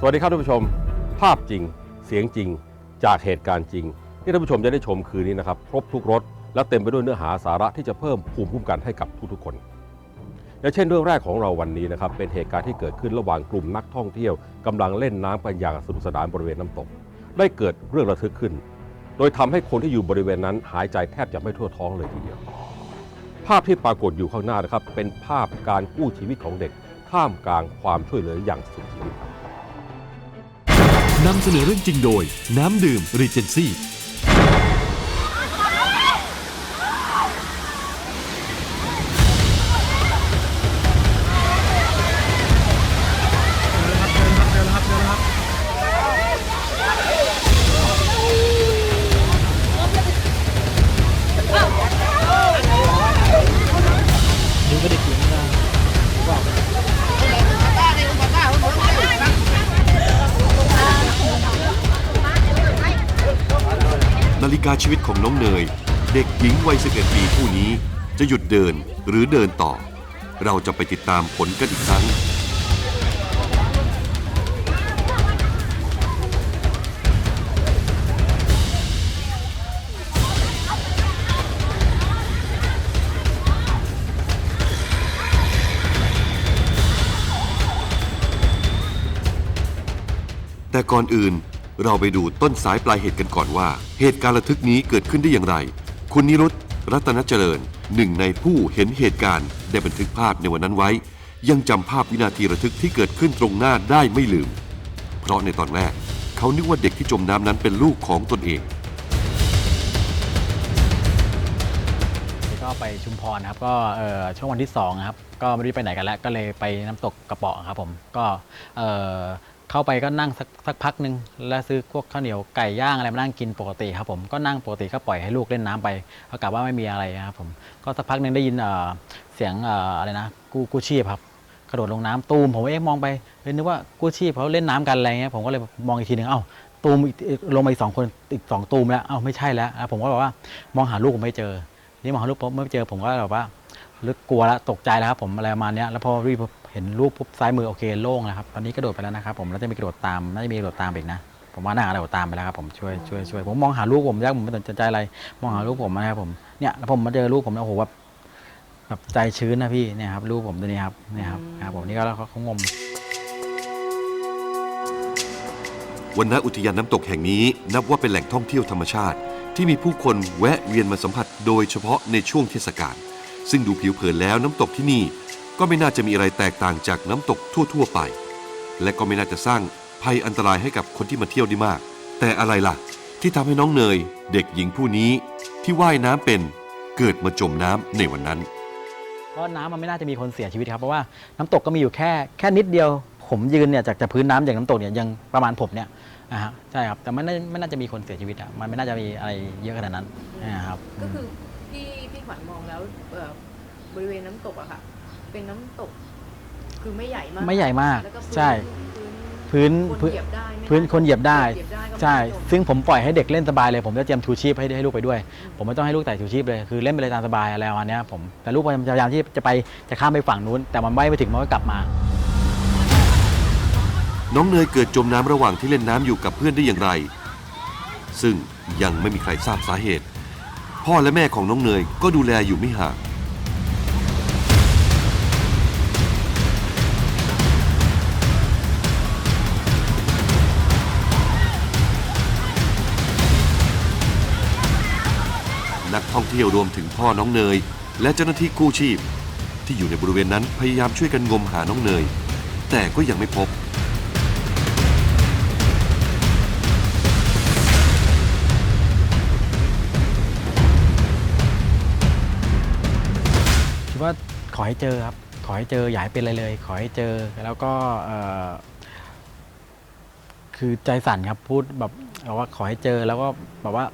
สวัสดีครับท่านผู้ชม ภาพจริง เสียงจริง จากเหตุการณ์จริงที่ท่านผู้ชมจะได้ชมคืนนี้นะครับครบทุกรสและเต็มไปด้วยเนื้อหาสาระที่จะเพิ่มภูมิคุ้มกันให้กับทุกๆคนอย่างเช่นเรื่องแรกของเราวันนี้นะครับเป็นเหตุการณ์ที่เกิดขึ้นระหว่างกลุ่มนักท่องเที่ยวกำลังเล่นน้ำกันอย่างสนุกสนานบริเวณน้ำตก ได้เกิดเรื่องระทึกขึ้น โดยทำให้คนที่อยู่บริเวณนั้นหายใจแทบจะไม่ทั่วท้องเลยทีเดียว ภาพที่ปรากฏอยู่ข้างหน้านะครับเป็นภาพการกู้ชีวิตของเด็กท่ามกลางความช่วยเหลืออย่างสุดชีวิต นำเสนอเรื่องจริงโดย น้ำดื่มรีเจนซี่ นาฬิกาชีวิตของน้องเนย เด็กหญิงวัย 11 ปีผู้นี้ จะหยุดเดินหรือเดินต่อ เราจะไปติดตามผลกันอีกครั้ง แต่ก่อนอื่น เราไปดูต้นสายปลายเหตุกันก่อนว่า เหตุการณ์ระทึกนี้เกิดขึ้นได้อย่างไร คุณนิรุตรัตนเจริญหนึ่งในผู้เห็นเหตุการณ์ได้บันทึกภาพในวันนั้นไว้ ยังจำภาพวินาทีระทึกที่เกิดขึ้นตรงหน้าได้ไม่ลืม เพราะในตอนแรก เขานึกว่าเด็กที่จมน้ำนั้นเป็นลูกของตนเองก็ไปชุมพรนะครับก็ช่วงวันที่2นะครับก็ไม่ได้ไปไหนกันแล้วก็เลยไปน้ำตกกระเปาะครับผมก็ เข้าไปก็นั่งสักสักพักหนึ่งแล้วซื้อพวกข้าวเหนียวไก่ย่างอะไรมานั่งกินปกติครับผมก็นั่งปกติก็ปล่อยให้ลูกเล่นน้ำไปก็กะว่าไม่มีอะไรครับผมก็สักพักหนึ่งได้ยินเออเสียงเอออะไรนะกู้กู้ชีพครับกระโดดลงน้ำตูมผมเอ๊ะมองไปเฮ้ยนึกว่ากู้ชีพเขาเล่นน้ำกันอะไรเงี้ยผมก็เลยมองอีกทีหนึ่งเอ้าตูมลงมาอีกสองคนอีกสองตูมแล้วเอ้าไม่ใช่แล้วผมก็แบบว่ามองหาลูกผมไม่เจอ นี่มองหาลูกปุ๊บไม่เจอผมก็แบบว่าลึกกลัวแล้วตกใจแล้วครับผมอะไรประมาณนี้แล้วพอรีบ เห็นลูกปุ๊บซ้ายมือโอเคโล่งแล้วครับ ตอนนี้กระโดดไปแล้วนะครับ ผมแล้วจะมีกระโดดตามน่าจะมีกระโดดตามอีกนะ ผมว่าน่ากระโดดตามไปแล้วครับผมช่วยช่วยช่วยผมมองหาลูกผมยากผมไม่สนใจอะไร มองหาลูกผมนะครับผมเนี่ยแล้วผมมาเจอลูกผมแล้วโอ้โหแบบแบบใจชื้นนะพี่เนี่ยครับลูกผมตัวนี้ครับเนี่ยครับครับผมนี่ก็แล้วเขาเขางมวันณอุทยานน้ำตกแห่งนี้นับว่าเป็นแหล่งท่องเที่ยวธรรมชาติ ที่มีผู้คนแวะเวียนมาสัมผัสโดยเฉพาะในช่วงเทศกาลซึ่งดูผิวเผินแล้วน้ำตกที่นี่ ก็ไม่น่าจะมีอะไรแตกต่างจากน้ำตกทั่ว ๆ ไป และก็ไม่น่าจะสร้างภัยอันตรายให้กับคนที่มาเที่ยวได้มาก แต่อะไรล่ะ ที่ทำให้น้องเนย เด็กหญิงผู้นี้ ที่ว่ายน้ำเป็นเกิดมาจมน้ำในวันนั้น เพราะน้ำมันไม่น่าจะมีคนเสียชีวิตครับ เพราะว่าน้ำตกก็มีอยู่แค่แค่นิดเดียว ผมยืนเนี่ยจากจากพื้นน้ำจากน้ำตกเนี่ยยังประมาณผมเนี่ยนะฮะใช่ครับแต่มันไม่ไม่น่าจะมีคนเสียชีวิตอะมันไม่น่าจะมีอะไรเยอะขนาดนั้นนะครับก็คือพี่พี่ขวัญมองแล้วเอ่อบริเวณน้ำตกอะค่ะ เป็นน้ำตก คือไม่ใหญ่มากไม่ใหญ่มาก แล้วก็พื้นใช่ พื้นพื้น คนพื้นเหยียบได้ไหมพื้นคนเหยียบได้ เหยียบได้ก็ใช่ไม่จม ซึ่งผมปล่อยให้เด็กเล่นสบายเลย ผมจะเตรียมชูชีพให้ให้ลูกไปด้วย ผมไม่ต้องให้ลูกใส่ชูชีพเลย คือเล่นไปเลยตามสบายอะไรประมาณเนี้ยผม แต่ลูกพยายามที่จะไปจะข้ามไปฝั่งนู้น แต่มันไม่ไปถึงมันก็กลับมา น้องเนยเกิดจมน้ำระหว่างที่เล่นน้ำอยู่กับเพื่อนได้อย่างไร ซึ่งยังไม่มีใครทราบสาเหตุ พ่อและแม่ของน้องเนยก็ดูแลอยู่ไม่ห่าง ท่องเที่ยวรวมถึงพ่อน้องเนย และเจ้าหน้าที่กู้ชีพ ที่อยู่ในบริเวณนั้นพยายามช่วยกันงมหาน้องเนย แต่ก็ยังไม่พบ คิดว่าขอให้เจอครับ ขอให้เจออย่าให้เป็นอะไรเลย ขอให้เจอแล้วก็เอ่อคือใจสั่นครับพูดแบบแบบว่าขอให้เจอแล้วก็แบบว่า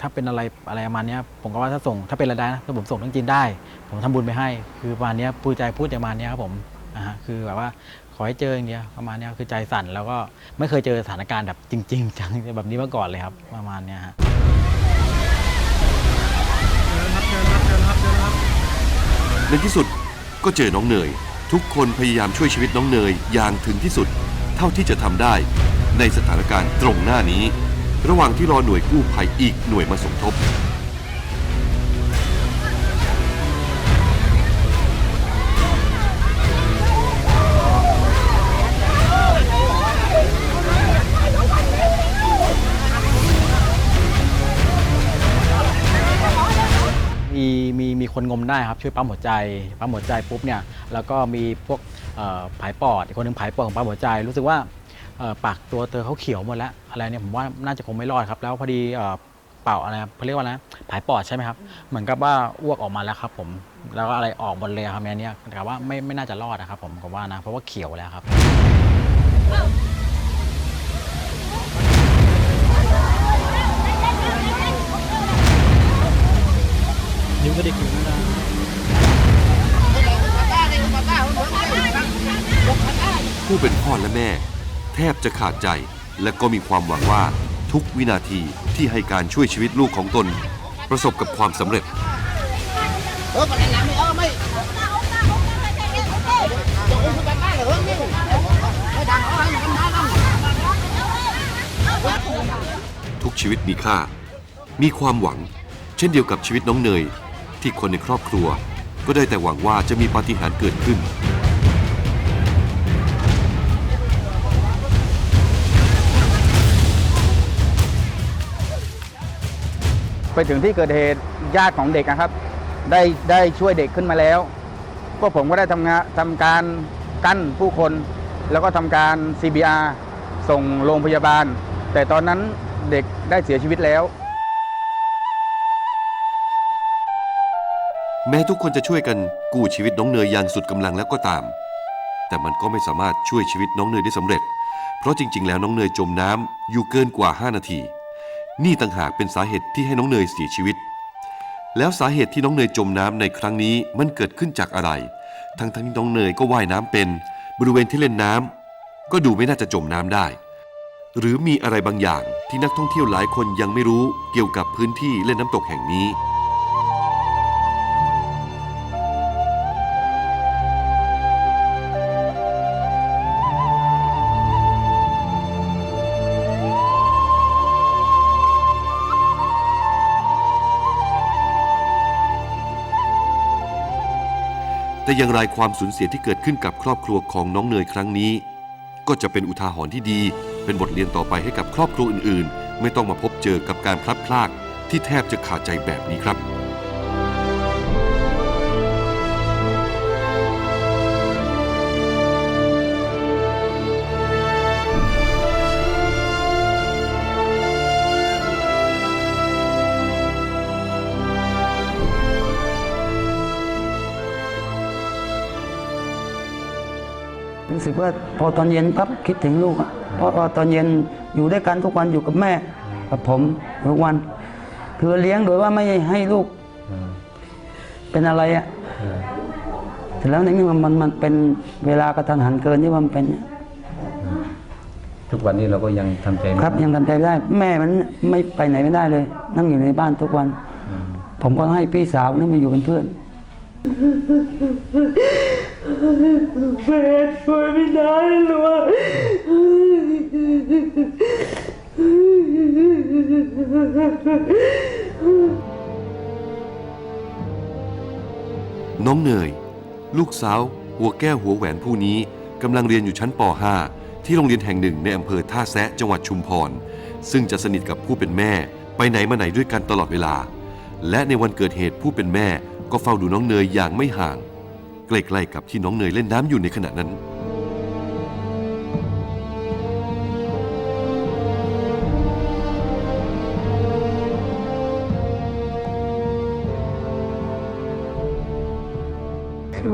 ถ้าเป็นอะไรอะไรประมาณนี้ผมก็ว่าถ้าส่งถ้าเป็นอะไรได้นะถ้าผมส่งทั้งจีนได้ ผมทำบุญไปให้ คือประมาณนี้ยพูดใจพูดประมาณนี้ครับผมอ่าคือแบบว่าขอให้เจออย่างเดียวประมาณนี้คือใจสั่นแล้วก็ไม่เคยเจอสถานการณ์แบบจริง ๆ จังแบบนี้มาก่อนเลยครับประมาณนี้ฮะในที่สุดก็เจอน้องเนย ทุกคนพยายามช่วยชีวิตน้องเนยอย่างถึงที่สุด เท่าที่จะทำได้ในสถานการณ์ตรงหน้านี้ ระหว่างที่รอหน่วยกู้ภัยอีกหน่วยมาสมทบ มีมีมีคนงมได้ครับช่วยปั๊มหัวใจปั๊มหัวใจปุ๊บเนี่ยแล้วก็มีพวกเอ่อผายปอดอีกคนหนึ่งผายปอดของปั๊มหัวใจ รู้สึกว่า ปากตัวเธอเขาเขียวหมดแล้วอะไรเนี่ยผมว่าน่าจะคงไม่รอดครับ แล้วพอดีเออเป่าอะไรเขาเรียกว่านะผายปอดใช่ไหมครับ เหมือนกับว่าอ้วกออกมาแล้วครับ ผมแล้วก็อะไรออกหมดเลยครับอันเนี้ยแต่ว่าไม่ไม่น่าจะรอดนะครับ ผมผมว่านะเพราะว่าเขียวแล้วครับนิ้วก็เด็กอยู่นะผู้เป็นพ่อและแม่ แทบจะขาดใจ และก็มีความหวังว่าทุกวินาทีที่ให้การช่วยชีวิตลูกของตน ประสบกับความสำเร็จ ทุกชีวิตมีค่า มีความหวัง เช่นเดียวกับชีวิตน้องเนย ที่คนในครอบครัว ก็ได้แต่หวังว่าจะมีปาฏิหาริย์เกิดขึ้น ไปถึงที่เกิดเหตุญาติของเด็กนะครับ ได้ได้ช่วยเด็กขึ้นมาแล้วพวกผมก็ได้ทำงานทำการกั้นผู้คน แล้วก็ทำการ CBR ส่งโรงพยาบาล แต่ตอนนั้นเด็กได้เสียชีวิตแล้ว แม้ทุกคนจะช่วยกันกู้ชีวิตน้องเนยอย่างสุดกำลังแล้วก็ตาม แต่มันก็ไม่สามารถช่วยชีวิตน้องเนยได้สำเร็จ เพราะจริง ๆ แล้วน้องเนยจมน้ำอยู่เกินกว่า 5 นาที นี่ต่างหากเป็นสาเหตุที่ให้น้องเนยเสียชีวิต แล้วสาเหตุที่น้องเนยจมน้ำในครั้งนี้มันเกิดขึ้นจากอะไร ทั้งๆที่น้องเนยก็ว่ายน้ำเป็น บริเวณที่เล่นน้ำก็ดูไม่น่าจะจมน้ำได้ หรือมีอะไรบางอย่างที่นักท่องเที่ยวหลายคนยังไม่รู้เกี่ยวกับพื้นที่เล่นน้ำตกแห่งนี้ แต่อย่างไรความสูญเสียที่เกิดขึ้นกับครอบครัวของน้องเนยครั้งนี้ ก็จะเป็นอุทาหรณ์ที่ดี เป็นบทเรียนต่อไปให้กับครอบครัวอื่นๆ ไม่ต้องมาพบเจอกับการพลัดพรากที่แทบจะขาดใจแบบนี้ครับ สึกว่าพอตอนเย็นปั๊บคิดถึงลูกอะเพราะว่าตอนเย็นอยู่ด้วยกันทุกวันอยู่กับแม่กับผมทุกวัน คือเลี้ยงโดยว่าไม่ให้ลูก เป็นอะไรอะเสร็จแล้วในนี้มันมันมันเป็นเวลากระทันหันเกินที่ว่ามันเป็นเนี่ยทุกวันนี้เราก็ยังทำใจไม่ครับ ยังทำใจไม่ได้ แม่มันไม่ไปไหนไม่ได้เลย นั่งอยู่ในบ้านทุกวัน ผมก็ให้พี่สาวนี่มาอยู่เป็นเพื่อน น้องเนย ลูกสาว หัวแก้วหัวแหวนผู้นี้กำลังเรียนอยู่ชั้นป .5 ที่โรงเรียนแห่งหนึ่งในอำเภอท่าแซะจังหวัดชุมพร ซึ่งจะสนิทกับผู้เป็นแม่ ไปไหนมาไหนด้วยกันตลอดเวลา และในวันเกิดเหตุผู้เป็นแม่ก็เฝ้าดูน้องเนยอย่างไม่ห่าง ใกล้ๆกับที่น้องเนยเล่นน้ำอยู่ในขณะนั้น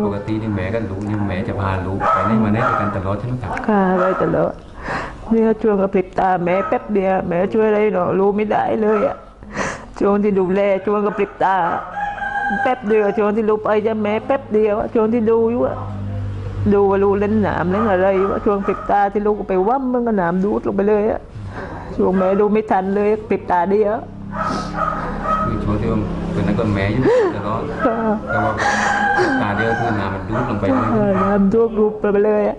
ปกตินี่แม่ก็รู้นี่แม่จะพาลูกไปไหนมาไหนด้วยกันตลอดใช่ไหมครับค่ะได้ตลอดเนี่ยช่วงกระพริบตาแม่แป๊บเดียวแม่ช่วยอะไรหนอรู้ไม่ได้เลยอะช่วงที่ดูแลช่วงกระพริบตา แป๊บเดียวช่วงที่ลูกไปจะแม่แป๊บเดียวอะช่วงที่ดูอยู่อะดูว่าลูกเล่นหนามเล่นอะไรวะช่วงพริบตาที่ลูกไปว่ำมันก็หนามดูดลงไปเลยอะช่วงแม่ดูไม่ทันเลยพริบตาเดียวคือช่วงที่ว่าตอนนั้นก็แม่อยู่ตลอดค่ะแต่ว่าตาเดียวคือน้ำมันดูดลงไปเลยเออน้ำท่วมรูปไปเลยอะ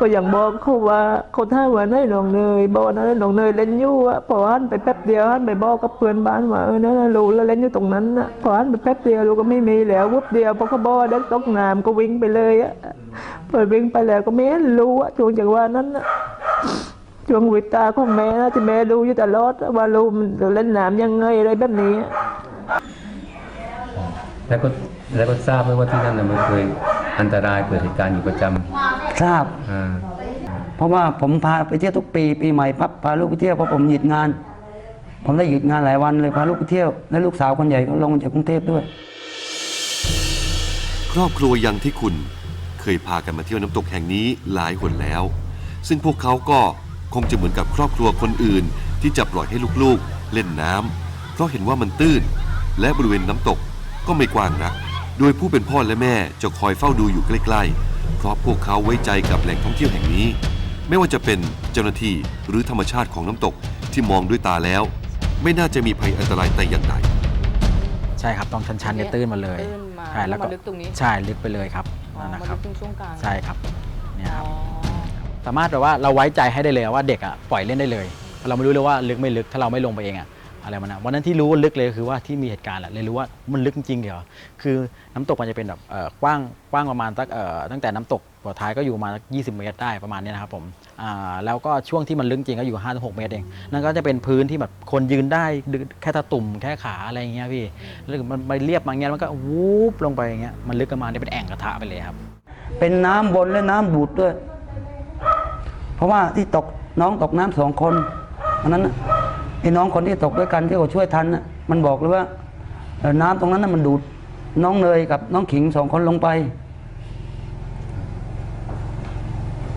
ก็ยังบอกเขาว่าเขาท่าว่าให้น้องเนยบอกว่าให้น้องเนยเล่นอยู่อะพอหันไปแป๊บเดียวหันไปบอกกับเพื่อนบ้านว่าเออนั่นน่ะลูกแล้วเล่นอยู่ตรงนั้นน่ะพอหันไปแป๊บเดียวลูกก็ไม่มีแล้ววุบเดียวพอเขาบอกว่าเด็กตกน้ำก็วิ่งไปเลยอะเปิดวิ่งไปแล้วก็ไม่รู้อะช่วงจังหวะนั้นน่ะช่วงวิตาของแม่นะที่แม่ดูอยู่ตลอดว่าลูกมันเล่นน้ำยังไงอะไรแบบนี้แล้วก็แล้วก็ทราบไหมว่าที่นั่นน่ะมันเคยอันตรายเกิดเหตุการณ์อยู่ประจ ทราบำอ่าเพราะว่าผมพาไปเที่ยวทุกปีปีใหม่ปั๊บพาลูกไปเที่ยวเพราะผมหยุดงาน ผมได้หยุดงานหลายวันเลยพาลูกไปเที่ยวและลูกสาวคนใหญ่ก็ลงมาจากกรุงเทพด้วย ครอบครัวยังที่คุณเคยพากันมาเที่ยวน้ำตกแห่งนี้หลายหนแล้ว ซึ่งพวกเขาก็คงจะเหมือนกับครอบครัวคนอื่น ที่จะปล่อยให้ลูกๆ เล่นน้ำเพราะเห็นว่ามันตื้น และบริเวณน้ำตกก็ไม่กว้างนัก โดยผู้เป็นพ่อและแม่จะคอยเฝ้าดูอยู่ใกล้ๆเพ ราะพวกเขาไว้ใจกับแหล่งท่องเที่ยวแห่งนี้ ไม่ว่าจะเป็นเจ้าหน้าที่หรือธรรมชาติของน้ำตกที่มองด้วยตาแล้ว ไม่น่าจะมีภัยอันตรายแต่อย่างใดใช่ครับต้องชันๆเนี่ยตื้นมาเลยตื้นมาใช่แล้วก็มาลึกตรงนี้ ใช่ลึกไปเลยครับอ๋อนั่นมานะคลึรับกตรงช่วงกลางใช่ครับเนี่ยคอ๋รับอสามารถแบบว่าเราไว้ใจให้ได้เลยว่าเด็กอะปล่อยเล่นได้เลย เราไม่รู้เลยว่าลึกไม่ลึกถ้าเราไม่ลงไปเองอะ อะไรมันนะวันนั้นที่รู้ว่าลึกเลยคือว่าที่มีเหตุการณ์แหละเลยรู้ว่ามันลึกจริงเดี๋ยวคือน้ำตกมันจะเป็นแบบกว้างกว้างประมาณสักเอ่อตั้งแต่น้ำตกหัวท้ายก็อยู่มาสัก20เมตรได้ประมาณนี้นะครับผมแล้วก็ช่วงที่มันลึกจริงก็อยู่5-6เมตรเองนั่นก็จะเป็นพื้นที่แบบคนยืนได้แค่ตะตุ่มแค่ขาอะไรอย่างเงี้ยพี่แล้วมันไปเรียบมาอย่างเงี้ยมันก็วูบลงไปอย่างเงี้ยมันลึกประมาณนี้เป็นแอ่งกระทะไปเลยครับ เป็นน้ำบนและน้ำดูดด้วย เพราะว่าที่ตกน้องตกน้ำสองคนอันนั้น ไอ้น้องคนที่ตกด้วยกันที่เขาช่วยทันน่ะมันบอกเลยว่าเอ่อน้ำตรงนั้นน่ะมันดูดน้องเนยกับน้องขิงสองคนลงไป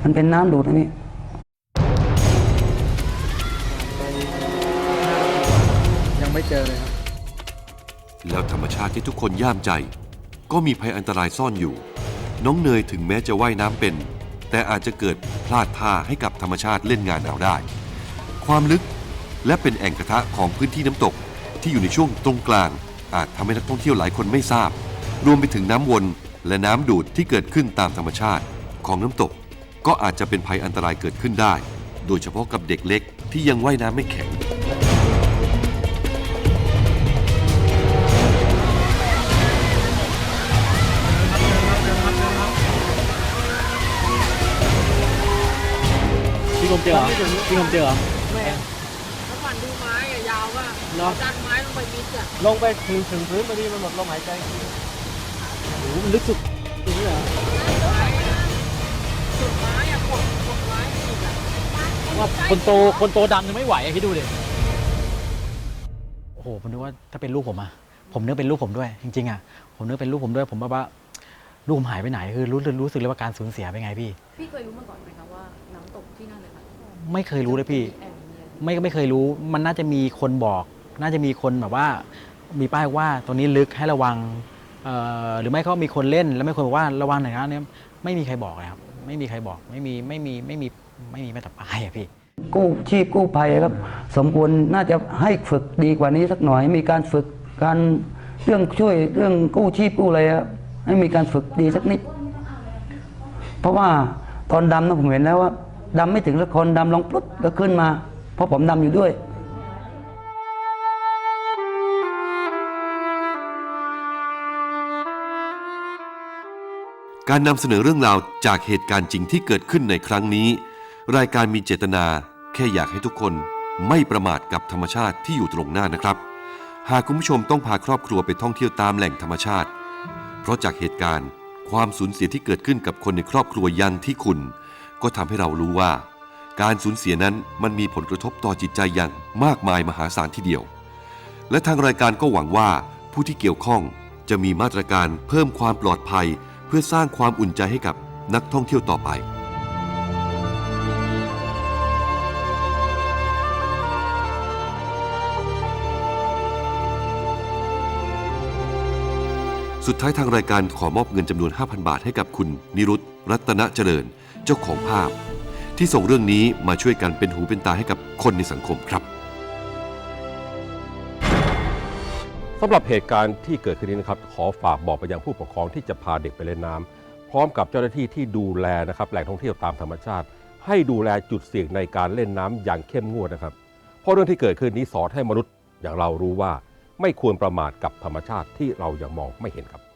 มันเป็นน้ำดูดอันนี้ยังไม่เจอเลยครับ แล้วธรรมชาติที่ทุกคนย่ามใจ ก็มีภัยอันตรายซ่อนอยู่ น้องเนยถึงแม้จะว่ายน้ำเป็น แต่อาจจะเกิดพลาดท่าให้กับธรรมชาติเล่นงานเอาได้ ความลึก และเป็นแอ่งกระทะของพื้นที่น้ำตกที่อยู่ในช่วงตรงกลาง อาจทำให้นักท่องเที่ยวหลายคนไม่ทราบ รวมไปถึงน้ำวนและน้ำดูดที่เกิดขึ้นตามธรรมชาติของน้ำตก ก็อาจจะเป็นภัยอันตรายเกิดขึ้นได้ โดยเฉพาะกับเด็กเล็กที่ยังว่ายน้ำไม่แข็ง พี่กรมเจอเหรอพี่กรมเจอเหรอถ้า ฝันดูไม้อะยาวว่าเนาะดันไม้ลงไปมิดอะลงไปถึงถึงพื้นพอดีมันหมดลมหายใจโอ้โหมันลึกสุดจริงเหรอสุดไม้อะกดกดไม้อีกอะว่าคนโตคนโตดำยังไม่ไหวอะคิดดูดิโอ้โหผมนึกว่าถ้าเป็นลูกผมอะผมนึกเป็นลูกผมด้วยจริงๆอะผมนึกเป็นลูกผมด้วย ผมแบบว่าลูกผมหายไปไหนคือรู้รู้สึกเลยว่าการสูญเสียเป็นไงพี่ พี่เคยรู้มาก่อนไหมคะว่าน้ำตกที่นั่นเลยค่ะไม่เคยรู้เลยพี่แอ่งมีอะ ไม่ไม่เคยรู้ มันน่าจะมีคนบอก น่าจะมีคนแบบว่า มีป้ายว่าตรงนี้ลึกให้ระวังเอ่อหรือไม่ก็มีคนเล่น แล้วไม่คนบอกว่าระวังหน่อยนะเนี่ยไม่มีใครบอกเลยครับ ไม่มีใครบอกไม่มีไม่มีไม่มีไม่มีแม้แต่ป้ายอะพี่ กู้ชีพกู้ภัยครับ สมควรน่าจะให้ฝึกดีกว่านี้สักหน่อย มีการฝึกการเรื่องช่วยเรื่องกู้ชีพกู้อะไรอะให้มีการฝึกดีสักนิด เพราะว่าตอนดำนะผมเห็นแล้วว่าดำไม่ถึงละคนดำลงปุ๊บก็ขึ้นมา เพราะผมดำอยู่ด้วยการนำเสนอเรื่องราวจากเหตุการณ์จริงที่เกิดขึ้นในครั้งนี้ รายการมีเจตนา แค่อยากให้ทุกคนไม่ประมาทกับธรรมชาติที่อยู่ตรงหน้านะครับ หากคุณผู้ชมต้องพาครอบครัวไปท่องเที่ยวตามแหล่งธรรมชาติ เพราะจากเหตุการณ์ ความสูญเสียที่เกิดขึ้นกับคนในครอบครัวยันที่คุณ ก็ทำให้เรารู้ว่า การสูญเสียนั้นมันมีผลกระทบต่อจิตใจอย่างมากมายมหาศาลทีเดียว และทางรายการก็หวังว่าผู้ที่เกี่ยวข้องจะมีมาตรการเพิ่มความปลอดภัย เพื่อสร้างความอุ่นใจให้กับนักท่องเที่ยวต่อไป สุดท้ายทางรายการขอมอบเงินจำนวน 5,000 บาทให้กับคุณ นิรุตรัตนเจริญ เจ้าของภาพ ที่ส่งเรื่องนี้มาช่วยกันเป็นหูเป็นตาให้กับคนในสังคมครับสำหรับเหตุการณ์ที่เกิดขึ้นนี้นะครับ ขอฝากบอกไปยังผู้ปกครองที่จะพาเด็กไปเล่นน้ำพร้อมกับเจ้าหน้าที่ที่ดูแลนะครับแหล่งท่องเที่ยวตามธรรมชาติ ให้ดูแลจุดเสี่ยงในการเล่นน้ำอย่างเข้มงวดนะครับ เพราะเรื่องที่เกิดขึ้นนี้สอนให้มนุษย์อย่างเรารู้ว่า ไม่ควรประมาทกับธรรมชาติที่เรายังมองไม่เห็นครับ